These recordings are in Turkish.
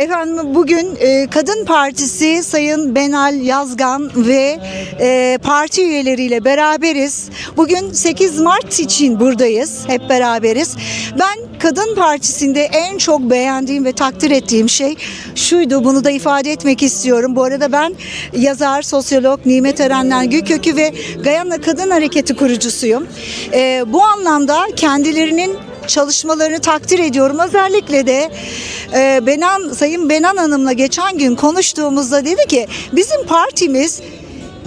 Efendim bugün e, Kadın Partisi Sayın Benal Yazgan ve e, parti üyeleriyle beraberiz. Bugün 8 Mart için buradayız. Hep beraberiz. Ben Kadın Partisi'nde en çok beğendiğim ve takdir ettiğim şey şuydu. Bunu da ifade etmek istiyorum. Bu arada ben yazar, sosyolog Nimet Erenler Gülkökü ve Gayana Kadın Hareketi kurucusuyum. E, bu anlamda kendilerinin çalışmalarını takdir ediyorum. Özellikle de e, Benan Sayın Benan Hanım'la geçen gün konuştuğumuzda dedi ki bizim partimiz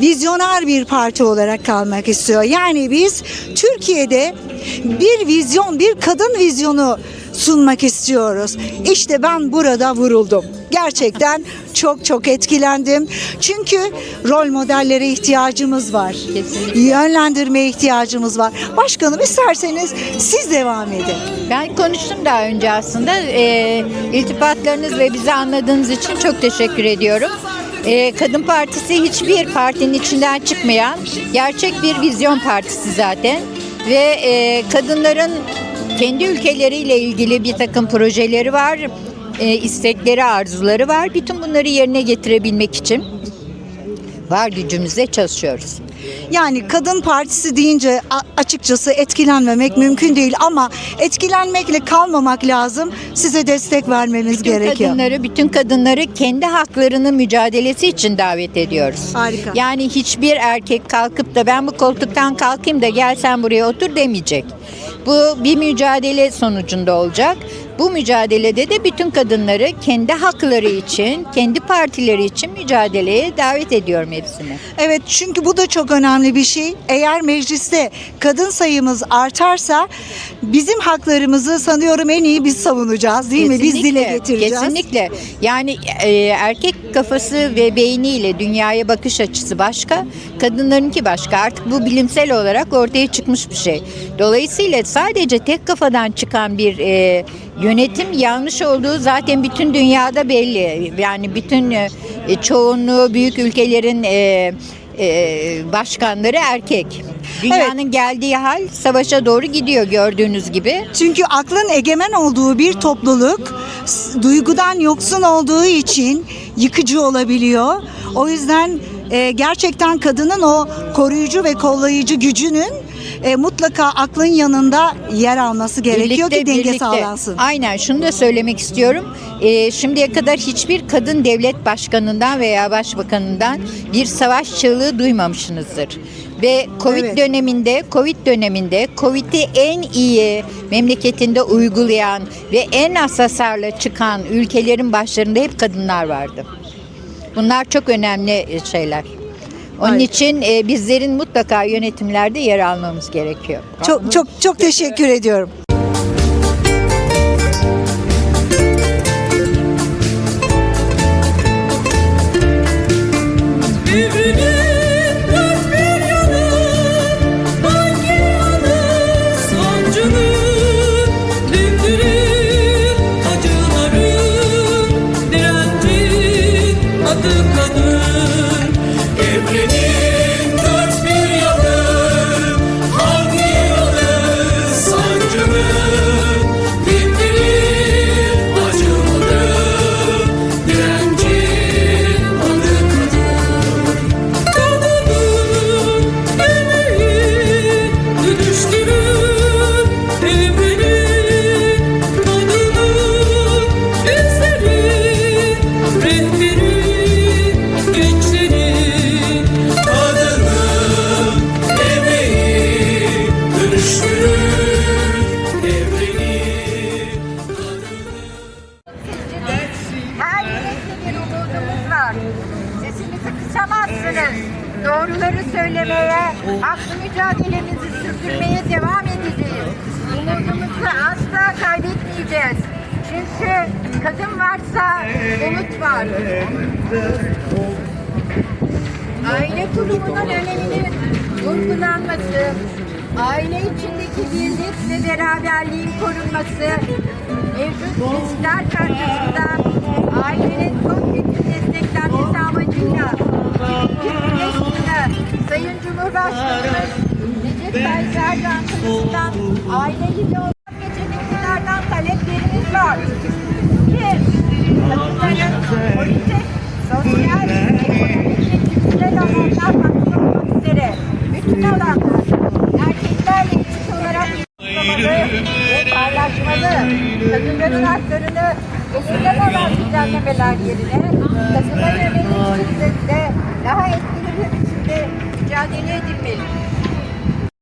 vizyoner bir parti olarak kalmak istiyor. Yani biz Türkiye'de bir vizyon, bir kadın vizyonu sunmak istiyoruz. İşte ben burada vuruldum. Gerçekten çok çok etkilendim. Çünkü rol modellere ihtiyacımız var. Kesinlikle. Yönlendirmeye ihtiyacımız var. Başkanım isterseniz siz devam edin. Ben konuştum daha önce aslında. E, iltifatlarınız ve bizi anladığınız için çok teşekkür ediyorum. E, Kadın Partisi hiçbir partinin içinden çıkmayan gerçek bir vizyon partisi zaten. Ve e, kadınların kendi ülkeleriyle ilgili bir takım projeleri var. E, istekleri, arzuları var. Bütün bunları yerine getirebilmek için var gücümüzle çalışıyoruz. Yani kadın partisi deyince açıkçası etkilenmemek mümkün değil ama etkilenmekle kalmamak lazım. Size destek vermemiz Bütün gerekiyor. kadınları, bütün kadınları kendi haklarının mücadelesi için davet ediyoruz. Harika. Yani hiçbir erkek kalkıp da ben bu koltuktan kalkayım da gel sen buraya otur demeyecek. Bu bir mücadele sonucunda olacak. Bu mücadelede de bütün kadınları kendi hakları için, kendi partileri için mücadeleye davet ediyorum hepsini. Evet çünkü bu da çok önemli bir şey. Eğer mecliste kadın sayımız artarsa bizim haklarımızı sanıyorum en iyi biz savunacağız değil mi? Biz dile getireceğiz. Kesinlikle. Yani e, erkek kafası ve beyniyle dünyaya bakış açısı başka, kadınlarınki başka. Artık bu bilimsel olarak ortaya çıkmış bir şey. Dolayısıyla sadece tek kafadan çıkan bir e, yönetim yanlış olduğu zaten bütün dünyada belli. Yani bütün e, çoğunluğu büyük ülkelerin e, e, başkanları erkek. Dünyanın geldiği hal savaşa doğru gidiyor gördüğünüz gibi. Çünkü aklın egemen olduğu bir topluluk duygudan yoksun olduğu için yıkıcı olabiliyor. O yüzden e, gerçekten kadının o koruyucu ve kollayıcı gücünün e, mutlaka aklın yanında yer alması gerekiyor ki denge sağlansın. Aynen şunu da söylemek istiyorum. Ee, şimdiye kadar hiçbir kadın devlet başkanından veya başbakanından bir savaş çığlığı duymamışsınızdır. Ve Covid Evet. döneminde, Covid döneminde Covid'i en iyi memleketinde uygulayan ve en az hasarla çıkan ülkelerin başlarında hep kadınlar vardı. Bunlar çok önemli e, şeyler. Onun Harika. için e, bizlerin mutlaka yönetimlerde yer almamız gerekiyor. Çok çok çok teşekkür ediyorum. Söylemeye, haklı mücadelemizi sürdürmeye devam edeceğiz. Umudumuzu asla kaybetmeyeceğiz. Çünkü kadın varsa umut var. Aile kurumunun öneminin vurgulanması, aile içindeki birlik ve beraberliğin korunması, mevcut riskler karşısında Sayın Cumhurbaşkanımız Recep Tayyip Erdoğan tarafından aileyi yoldan geçen iktidardan taleplerimiz var. Bir, kadınların politik, sosyal, ekonomik ve kültürel alanlar hakkında olmak üzere bütün alanlarda erkeklerle eşit olarak yapılmalı ve paylaşmalı. Kadınların haklarını Eskiden olan düzenlemeler yerine kadına yönelik şiddette daha etkili bir biçimde mücadele edilmeli.